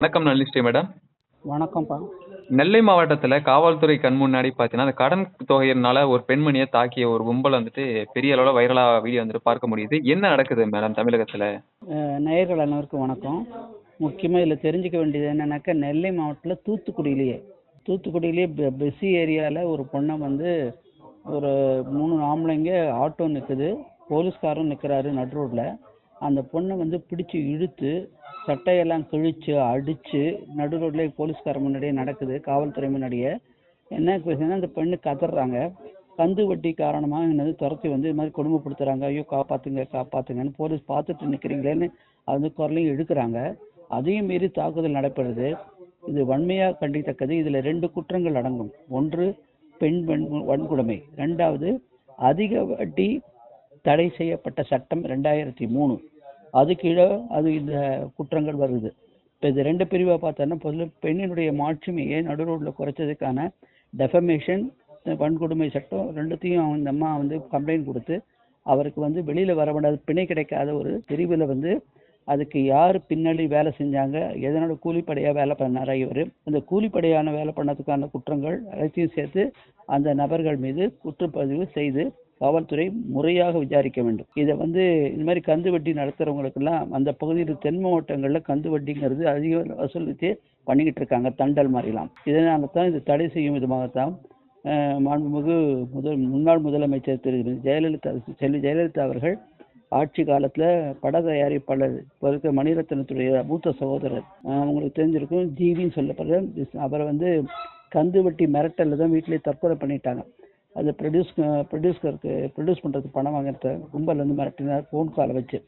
வணக்கம் நளினிஸ்ரீ மேடம். வணக்கம்ப்பா. நெல்லை மாவட்டத்தில் காவல்துறை கண் முன்னாடி பார்த்தீங்கன்னா அந்த கடன் தொகையினால ஒரு பெண்மணியை தாக்கிய ஒரு கும்பல் வந்துட்டு பெரிய அளவில் வைரலாக வீடியோ வந்துட்டு பார்க்க முடியுது. என்ன நடக்குது மேடம் தமிழகத்தில்? நேயர்கள் அனைவருக்கும் வணக்கம். முக்கியமாக இதில் தெரிஞ்சுக்க வேண்டியது என்னன்னாக்கா நெல்லை மாவட்டத்தில் தூத்துக்குடியிலேயே தூத்துக்குடியிலேயே பெஸி ஏரியாவில் ஒரு பொண்ணை வந்து ஒரு மூணு ஆம்பளைங்க ஆட்டோ நிற்குது போலீஸ்காரரும் நிற்கிறாரு நடு ரோட்டில் அந்த பொண்ணை வந்து பிடிச்சி இழுத்து சட்டையெல்லாம் கிழிச்சு அடித்து நடு ரோட்லேயே போலீஸ்கார முன்னாடியே நடக்குது காவல்துறை முன்னாடியே. என்ன பிரச்சனை அந்த பெண்ணு கதறாங்க. கந்து வட்டி காரணமாக என்னது துரத்தி வந்து இது மாதிரி கொடுமைப்படுத்துறாங்க. ஐயோ காப்பாத்துங்க காப்பாத்துங்கன்னு போலீஸ் பார்த்துட்டு நிற்கிறீங்களேன்னு அது வந்து குரலையும் இழுக்கிறாங்க. அதையும் மீறி தாக்குதல் நடைபெறுது. இது வன்மையாக கண்டித்தக்கது. இதில் ரெண்டு குற்றங்கள் அடங்கும். ஒன்று பெண் பெண் வன்கொடுமை. ரெண்டாவது அதிக வட்டி தடை செய்யப்பட்ட சட்டம் ரெண்டாயிரத்தி மூணு. அது கீழே அது இந்த குற்றங்கள் வருது. இப்போ இது ரெண்டு பிரிவாக பார்த்தோன்னா பொதுவில் பெண்ணினுடைய மாட்சிமையை நடு ரோட்டில் குறைச்சதுக்கான டெஃபமேஷன் வன்கொடுமை சட்டம் ரெண்டுத்தையும் அந்த அம்மா வந்து கம்ப்ளைண்ட் கொடுத்து அவருக்கு வந்து வெளியில் வர முடியாத பிணை கிடைக்காத ஒரு பிரிவில் வந்து அதுக்கு யார் பின்னாடி வேலை செஞ்சாங்க எதனோட கூலிப்படையாக வேலை பண்ணாரா இவர்? அந்த கூலிப்படையான வேலை பண்ணதுக்கான குற்றங்கள் அனைத்தையும் சேர்த்து அந்த நபர்கள் மீது குற்றப்பதிவு செய்து காவல்துறை முறையாக விசாரிக்க வேண்டும். இதை வந்து இந்த மாதிரி கந்து வட்டி நடத்துறவங்களுக்கெல்லாம் அந்த பகுதியில் தென் மாவட்டங்களில் கந்து வட்டிங்கிறது அதிக வசூலித்து பண்ணிக்கிட்டு இருக்காங்க தண்டல் மாதிரிலாம். இதனால தான் இது தடை செய்யும் விதமாகத்தான் மாண்புமிகு முதல் முன்னாள் முதலமைச்சர் திரு. ஜெயலலிதா செல்வி ஜெயலலிதா அவர்கள் ஆட்சி காலத்தில் பட தயாரிப்பாளர் இப்போ இருக்க மணிரத்னத்துடைய மூத்த சகோதரர். அவங்களுக்கு தெரிஞ்சிருக்கும் ஜீவின்னு சொல்லப்படுற அவரை வந்து கந்து வட்டி மிரட்டலில் தான் வீட்டிலேயே தற்கொலை பண்ணிட்டாங்க. அந்த ப்ரொடியூஸ் ப்ரொடியூஸ்கருக்கு ப்ரொடியூஸ் பண்ணுறதுக்கு பணம் வாங்குறத கும்பலேருந்து மிரட்டினார் ஃபோன் காலை வச்சு.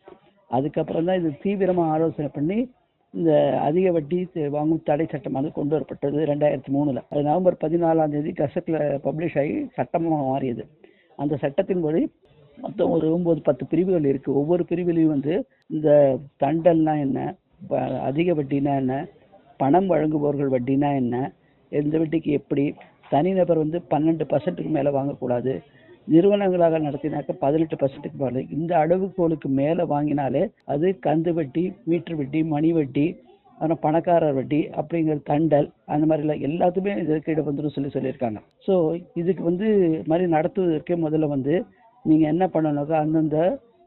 அதுக்கப்புறம் தான் இது தீவிரமாக ஆலோசனை பண்ணி இந்த அதிக வட்டி வாங்கும் தடை சட்டமானது கொண்டு வரப்பட்டது ரெண்டாயிரத்தி மூணில். அது நவம்பர் பதினாலாம் தேதி கசட்டில் பப்ளிஷ் ஆகி சட்டமாக மாறியது. அந்த சட்டத்தின்படி மொத்தம் ஒரு ஒம்பது பத்து பிரிவுகள் இருக்குது ஒவ்வொரு பிரிவிலையும் வந்து இந்த தண்டல்னா என்ன அதிக வட்டினா என்ன பணம் வழங்குபவர்கள் வட்டினா என்ன எந்த வட்டிக்கு எப்படி தனிநபர் வந்து பன்னெண்டு பர்சன்ட்டுக்கு மேலே வாங்கக்கூடாது. நிறுவனங்களாக நடத்தினாக்க பதினெட்டு பர்சன்ட்டுக்கு மேலே. இந்த அளவுகோலுக்கு மேலே வாங்கினாலே அது கந்து வட்டி மீட்டர் வட்டி மணி வட்டி அப்புறம் பணக்காரர் வட்டி அப்படிங்கிற தண்டல் அந்த மாதிரிலாம் எல்லாத்துமே இதற்கு இடம் வந்துடும் சொல்லி சொல்லியிருக்காங்க. ஸோ இதுக்கு வந்து இது மாதிரி நடத்துவதற்கே முதல்ல வந்து நீங்கள் என்ன பண்ணணுக்கா அந்தந்த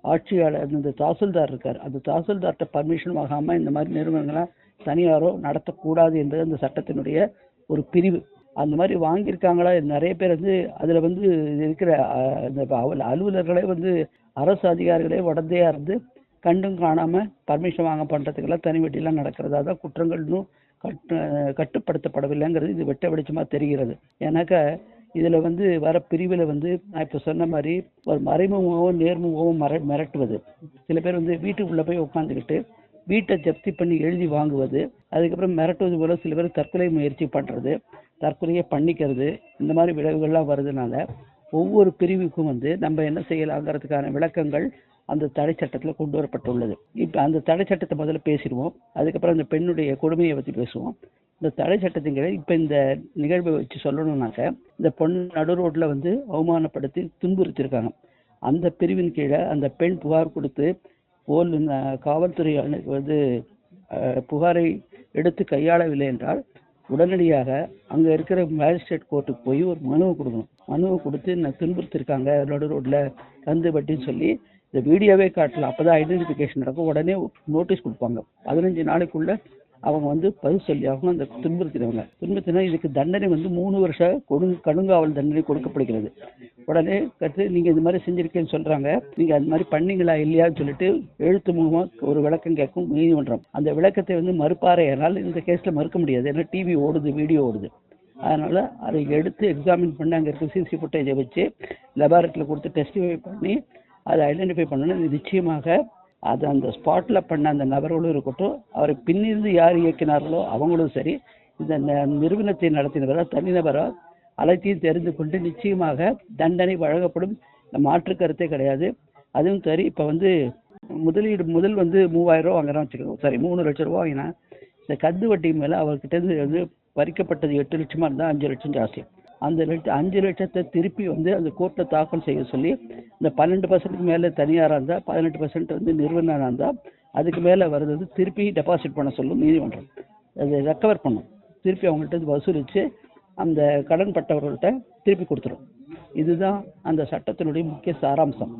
ஆட்சியாளர் அந்தந்த தாசில்தார் இருக்கார். அந்த தாசில்தார்கிட்ட பர்மிஷன் வாங்காமல் இந்த மாதிரி நிறுவனங்கள்லாம் தனியாரோ நடத்தக்கூடாது என்பது அந்த சட்டத்தினுடைய ஒரு பிரிவு. அந்த மாதிரி வாங்கியிருக்காங்களா? நிறைய பேர் வந்து அதில் வந்து இருக்கிற இந்த அலுவலர்களே வந்து அரசு அதிகாரிகளே உடந்தையா இருந்து கண்டும் காணாமல் பர்மிஷன் வாங்க பண்ணுறதுக்கெல்லாம் தனி வெட்டிலாம் நடக்கிறதா தான் குற்றங்கள் இன்னும் கட்டு கட்டுப்படுத்தப்படவில்லைங்கிறது இது வெட்ட வெளிச்சமாக தெரிகிறது. ஏன்னாக்கா இதில் வந்து வர பிரிவில் வந்து நான் இப்போ சொன்ன மாதிரி ஒரு மறைமுகமாகவும் நேர்முகமாகவும் மர மிரட்டுவது. சில பேர் வந்து வீட்டுக்குள்ளே போய் உட்காந்துக்கிட்டு வீட்டை ஜப்தி பண்ணி எழுதி வாங்குவது. அதுக்கப்புறம் மிரட்டுவது போல சில பேர் தற்கொலை முயற்சி பண்ணுறது தற்கொலையை பண்ணிக்கிறது இந்த மாதிரி விளைவுகள்லாம் வருதுனால ஒவ்வொரு பிரிவுக்கும் வந்து நம்ம என்ன செய்யலாங்கிறதுக்கான விளக்கங்கள் அந்த தடை சட்டத்தில் கொண்டு வரப்பட்டுள்ளது. இப்போ அந்த தடை சட்டத்தை முதல்ல பேசிடுவோம். அதுக்கப்புறம் அந்த பெண்ணுடைய கொடுமையை பற்றி பேசுவோம். இந்த தடை சட்டத்தின் கீழே இப்போ இந்த நிகழ்வை வச்சு சொல்லணும்னாக்க இந்த பொண்ணு நடு ரோட்டில் வந்து அவமானப்படுத்தி துன்புறுத்தியிருக்காங்க. அந்த பிரிவின் கீழே அந்த பெண் புகார் கொடுத்து போல் காவல்துறை அணு- வந்து புகாரை எடுத்து கையாளவில்லை என்றால் உடனடியாக அங்கே இருக்கிற மேஜிஸ்ட்ரேட் கோர்ட்டுக்கு போய் ஒரு மனுவை கொடுக்கணும். மனுவை கொடுத்து என்ன துன்புறுத்திருக்காங்க நடு ரோட்டில் கந்து வட்டின்னு சொல்லி இந்த வீடியோவே காட்டலாம் அப்போ தான் ஐடென்டிஃபிகேஷன் நடக்கும். உடனே நோட்டீஸ் கொடுப்பாங்க. பதினஞ்சு நாளைக்குள்ள அவங்க வந்து பதில் சொல்லி அவங்க அந்த துன்புறுத்தினவங்க துன்புறுத்தினா இதுக்கு தண்டனை வந்து மூணு வருஷம் கொடு கடுங்காவல் தண்டனை கொடுக்கப்படுகிறது. உடனே கற்று நீங்கள் இந்த மாதிரி செஞ்சிருக்கேன்னு சொல்கிறாங்க நீங்கள் அது மாதிரி பண்ணீங்களா இல்லையான்னு சொல்லிட்டு எழுத்து மூலமாக ஒரு விளக்கம் கேட்கும் நீதிமன்றம். அந்த விளக்கத்தை வந்து மறுப்பாறையானால் இந்த கேஸில் மறுக்க முடியாது. ஏன்னா டிவி ஓடுது வீடியோ ஓடுது. அதனால் அதை எடுத்து எக்ஸாமின் பண்ணி அங்கே இருக்க சிசி ஃபுட்டேஜை வச்சு லெபார்ட்டரியில் கொடுத்து டெஸ்டிஃபை பண்ணி அதை ஐடென்டிஃபை பண்ணணும். நிச்சயமாக அது அந்த ஸ்பாட்டில் பண்ண அந்த நபர்களும் இருக்கட்டும் அவரை பின்னிருந்து யார் இயக்கினார்களோ அவங்களும் சரி இந்த நிறுவனத்தை நடத்தினவரா தனிநபரோ அனைத்தையும் தெரிந்து கொண்டு நிச்சயமாக தண்டனை வழங்கப்படும் இந்த மாற்று கருத்தே கிடையாது. அதுவும் சரி இப்போ வந்து முதலீடு முதல் வந்து மூவாயிரம் ரூபா வாங்குறான்னு வச்சுக்கோங்க சாரி மூணு லட்சம் ரூபா வாங்கினா இந்த கந்து வட்டி மேலே அவர்கிட்ட இருந்து வந்து பறிக்கப்பட்டது எட்டு லட்சமாக இருந்தால் அஞ்சு லட்சம் ஜாஸ்தி. அந்த லட்சம் அஞ்சு லட்சத்தை திருப்பி வந்து அந்த கோர்ட்டில் தாக்கல் செய்ய சொல்லி இந்த பன்னெண்டு பர்சன்ட்டுக்கு மேலே தனியாராக இருந்தால் பதினெட்டு பர்சன்ட் வந்து நிறுவனராக இருந்தால் அதுக்கு மேலே வர்றது வந்து திருப்பி டெபாசிட் பண்ண சொல்லும் நீதிமன்றம். அது ரெக்கவர் பண்ணும். திருப்பி அவங்கள்ட்ட வசூலித்து அந்த கடன் பட்டவர்கள்ட்ட திருப்பி கொடுத்துரும். இதுதான் அந்த சட்டத்தினுடைய முக்கிய சாராம்சம்.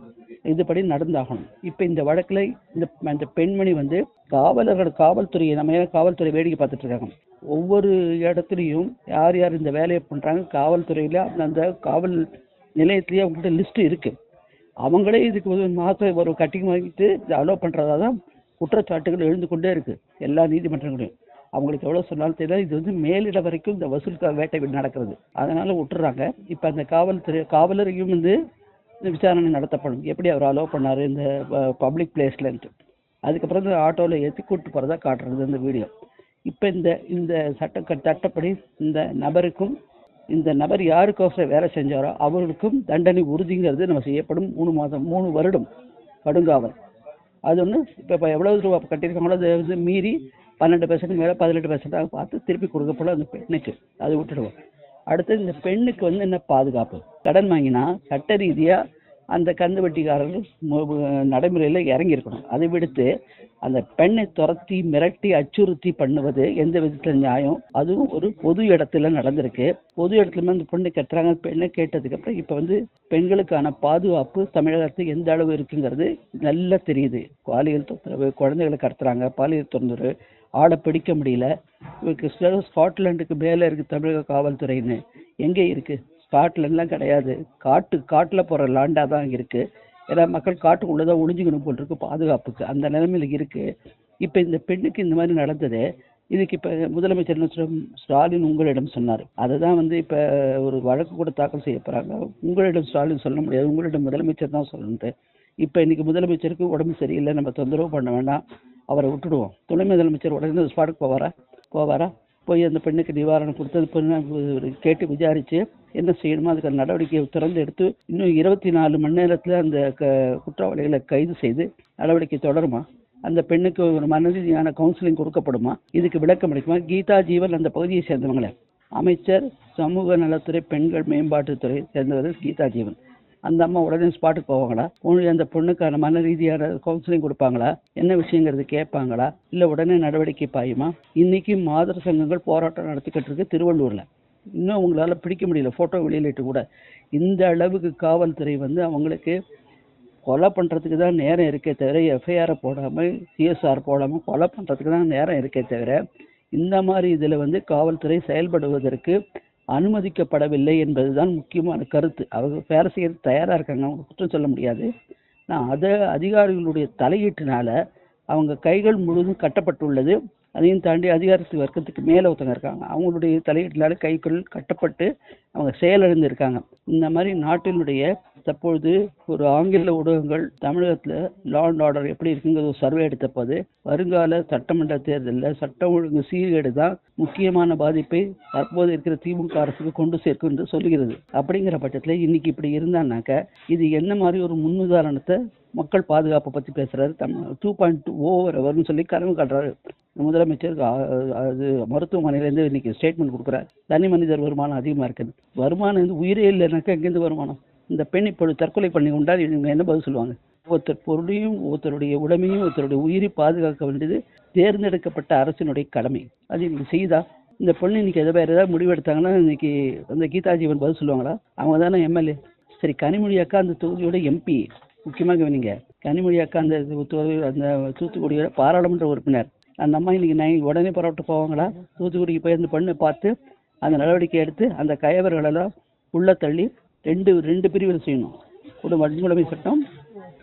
இதுபடி நடந்தாகணும். இப்போ இந்த வழக்கில் இந்த அந்த பெண்மணி வந்து காவலர்கள் காவல்துறையை நம்ம ஏன் காவல்துறை வேடிக்கை பார்த்துட்டு இருக்காங்க? ஒவ்வொரு இடத்துலையும் யார் யார் இந்த வேலையை பண்ணுறாங்க காவல்துறையில் அந்த காவல் நிலையத்திலேயே அவங்கள்ட்ட லிஸ்ட்டு இருக்குது அவங்களே இதுக்கு ஒரு மாதம் ஒரு கட்டிங் வாங்கிட்டு அலோவ் பண்ணுறதா தான் குற்றச்சாட்டுகள் எழுந்து கொண்டே இருக்குது எல்லா நீதிமன்றங்களையும். அவங்களுக்கு எவ்வளோ சொன்னாலும் தெரியல. இது வந்து மேலிட வரைக்கும் இந்த வசூல் வேட்டை நடக்கிறது. அதனால விட்டுறாங்க. இப்போ அந்த காவல்துறை காவலரையும் வந்து விசாரணை நடத்தப்படும். எப்படி அவர் அலோவ் பண்ணார் இந்த பப்ளிக் பிளேஸ்லன்ட்டு அதுக்கப்புறம் இந்த ஆட்டோவில் ஏற்றி கூப்பிட்டு போகிறதா காட்டுறது இந்த வீடியோ இப்போ இந்த இந்த சட்ட சட்டப்படி இந்த நபருக்கும் இந்த நபர் யாருக்கோசரம் வேலை செஞ்சாரோ அவர்களுக்கும் தண்டனை உறுதிங்கிறது நம்ம செய்யப்படும். மூணு மாதம் மூணு வருடம் கடுங்காவல் அது ஒன்று இப்போ இப்போ எவ்வளோ ரூபா கட்டியிருக்காங்களோ அதை வந்து மீறி பன்னெண்டு பர்சன்ட் மேலே பதினெட்டு பர்சன்டாக பார்த்து திருப்பி கொடுக்கப்படும் அந்த பெண்ணுக்கு. அது விட்டுடுவோம். அடுத்தது இந்த பெண்ணுக்கு வந்து என்ன பாதுகாப்பு? கடன் வாங்கினா சட்ட ரீதியாக அந்த கந்து வட்டிக்காரர்கள் நடைமுறையில் இறங்கி இருக்கணும் அதை விடுத்து அந்த பெண்ணை துரத்தி மிரட்டி அச்சுறுத்தி பண்ணுவது எந்த விதத்தில் நியாயம்? அதுவும் ஒரு பொது இடத்துல நடந்திருக்கு. பொது இடத்துல அந்த பொண்ணு கட்டுறாங்க. பெண்ணை கேட்டதுக்கு அப்புறம் இப்போ வந்து பெண்களுக்கான பாதுகாப்பு தமிழகத்துக்கு எந்த அளவு இருக்குங்கிறது நல்லா தெரியுது. பாலியல் தொந்தரவு குழந்தைகளை கடத்துறாங்க பாலியல் தொந்தரவு ஆளை பிடிக்க முடியல. இவருக்கு ஸ்காட்லாண்டுக்கு மேலே இருக்கு தமிழக காவல்துறைன்னு. எங்கே இருக்கு? ஸ்காட்லாண்ட்லாம் கிடையாது. காட்டு காட்டில் போகிற லாண்டாக தான் இருக்கு. ஏன்னா மக்கள் காட்டுக்குள்ளே தான் ஒளிஞ்சுக்கணும் போல் இருக்கு பாதுகாப்புக்கு. அந்த நிலைமையில் இருக்கு. இப்போ இந்த பெண்ணுக்கு இந்த மாதிரி நடந்தது. இதுக்கு இப்போ முதலமைச்சர் ஸ்டாலின் உங்களிடம் சொன்னார். அதை தான் வந்து இப்போ ஒரு வழக்கு கூட தாக்கல் செய்ய போகிறாங்க உங்களிடம் ஸ்டாலின் சொல்ல முடியாது. உங்களிடம் முதலமைச்சர் தான் சொல்லணுன்ட்டு இப்போ இன்னைக்கு முதலமைச்சருக்கு உடம்பு சரியில்லை. நம்ம தொந்தரவு பண்ண வேண்டாம். அவரை விட்டுடுவோம். துணை முதலமைச்சர் உடனே ஸ்பாட்டுக்கு போவாரா? போவாரா? போய் அந்த பெண்ணுக்கு நிவாரணம் கொடுத்து அந்த பெண்ணை கேட்டு விசாரித்து என்ன செய்யணுமோ அதுக்கு நடவடிக்கையை திறந்து எடுத்து இன்னும் இருபத்தி நாலு மணி நேரத்தில் அந்த க குற்றவாளிகளை கைது செய்து நடவடிக்கை தொடருமா? அந்த பெண்ணுக்கு ஒரு மனரீதியான கவுன்சிலிங் கொடுக்கப்படுமா? இதுக்கு விளக்கம் அளிக்குமா? கீதா ஜீவன் அந்த பகுதியை சேர்ந்தவங்களே. அமைச்சர் சமூக நலத்துறை பெண்கள் மேம்பாட்டுத்துறை சேர்ந்தவர் கீதா ஜீவன். அந்த அம்மா உடனே ஸ்பாட்டுக்கு போவாங்களா? உடனே அந்த பொண்ணுக்கான மன ரீதியான கவுன்சிலிங் கொடுப்பாங்களா? என்ன விஷயங்கிறது கேட்பாங்களா? இல்லை உடனே நடவடிக்கை பாயுமா? இன்னைக்கு மாதர் சங்கங்கள் போராட்டம் நடத்திக்கிட்டு இருக்கு திருவள்ளூரில். இன்னும் உங்களால் பிடிக்க முடியல. ஃபோட்டோ வெளியிலிட்டு கூட. இந்த அளவுக்கு காவல்துறை வந்து அவங்களுக்கு கொலை பண்ணுறதுக்கு தான் நேரம் இருக்கே தவிர எஃப்ஐஆரை போடாமல் சிஎஸ்ஆர் போடாமல் கொலை பண்ணுறதுக்கு தான் நேரம் இருக்கே தவிர இந்த மாதிரி இதில் வந்து காவல்துறை செயல்படுவதற்கு அனுமதிக்கப்படவில்லை என்பதுதான் முக்கியமான கருத்து. அவங்க வேலை செய்யறது தயாராக இருக்காங்க அவங்க குற்றம் சொல்ல முடியாது. நான் அதை அதிகாரிகளுடைய தலையீட்டினால அவங்க கைகள் முழுதும் கட்டப்பட்டுள்ளது. அதையும் தாண்டி அதிகாரத்து வர்க்கத்துக்கு மேலே ஒருத்தவங்க இருக்காங்க. அவங்களுடைய தலையீட்டினால கைக்குள் கட்டப்பட்டு அவங்க செயலிழந்து இருக்காங்க இந்த மாதிரி நாட்டினுடைய தற்பொழுது ஒரு ஆங்கில ஊடகங்கள் தமிழகத்தில் லா அண்ட் ஆர்டர் எப்படி இருக்குங்கிற ஒரு சர்வே எடுத்தப்போது வருங்கால சட்டமன்ற தேர்தலில் சட்டம் ஒழுங்கு சீர்கேடு தான் முக்கியமான பாதிப்பை தற்போது இருக்கிற திமுக அரசுக்கு கொண்டு சேர்க்கும் என்று சொல்லுகிறது. அப்படிங்கிற பட்சத்தில் இன்னைக்கு இப்படி இருந்தான்னாக்க இது என்ன மாதிரி ஒரு முன்னுதாரணத்தை மக்கள் பாதுகாப்பை பற்றி பேசுகிறாரு தம் டூ பாயிண்ட் டூ ஓவர் வரும்னு சொல்லி கனவு காட்டுறாரு. முதலமைச்சர் அது மருத்துவமனையிலேருந்து இன்னைக்கு ஸ்டேட்மெண்ட் கொடுக்குறாரு. தனி மனிதர் வருமானம் அதிகமாக இருக்குது. வருமானம் வந்து உயிரே இல்லைனாக்கா எங்கேருந்து வருமானம்? இந்த பெண் இப்பொழுது தற்கொலை பண்ணி கொண்டால் இவங்க என்ன பதில் சொல்லுவாங்க? ஒருத்தர் பொருளையும் ஒருத்தருடைய உடமையும் ஒருத்தருடைய உயிரை பாதுகாக்க வேண்டியது தேர்ந்தெடுக்கப்பட்ட அரசினுடைய கடமை. அது இவங்க செய்தா? இந்த பொண்ணு இன்னைக்கு எதை வேறு ஏதாவது முடிவெடுத்தாங்கன்னா இன்னைக்கு அந்த கீதா ஜீவன் பதில் சொல்லுவாங்களா? அவங்க தானே எம்எல்ஏ. சரி கனிமொழி அக்கா அந்த தொகுதியோட எம்பி முக்கியமாக கவனிங்க. கனிமொழி அக்கா அந்த தொகுதி அந்த தூத்துக்குடியோட பாராளுமன்ற உறுப்பினர். அந்த அம்மா இன்னைக்கு நை உடனே புறப்பட்டு போவாங்களா? தூத்துக்குடிக்கு போய் அந்த பொண்ணை பார்த்து அந்த நடவடிக்கை எடுத்து அந்த கயவர்களெல்லாம் உள்ள தள்ளி ரெண்டு ரெண்டு பிரிவில் செய்யணும். குடும்ப வன்கொடுமை சட்டம்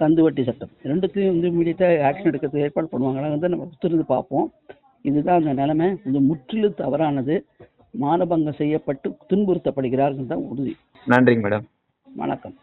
கந்து வட்டி சட்டம். ரெண்டுத்தையும் வந்து இமீடியட்டாக ஆக்ஷன் எடுக்கிறதுக்கு ஏற்பாடு பண்ணுவாங்களா வந்து நம்ம ஒத்துருந்து பார்ப்போம். இதுதான் அந்த நிலைமை. இது முற்றிலும் தவறானது. மானபங்கம் செய்யப்பட்டு துன்புறுத்தப்படுகிறார்கள் தான் உறுதி. நன்றிங்க மேடம். வணக்கம்.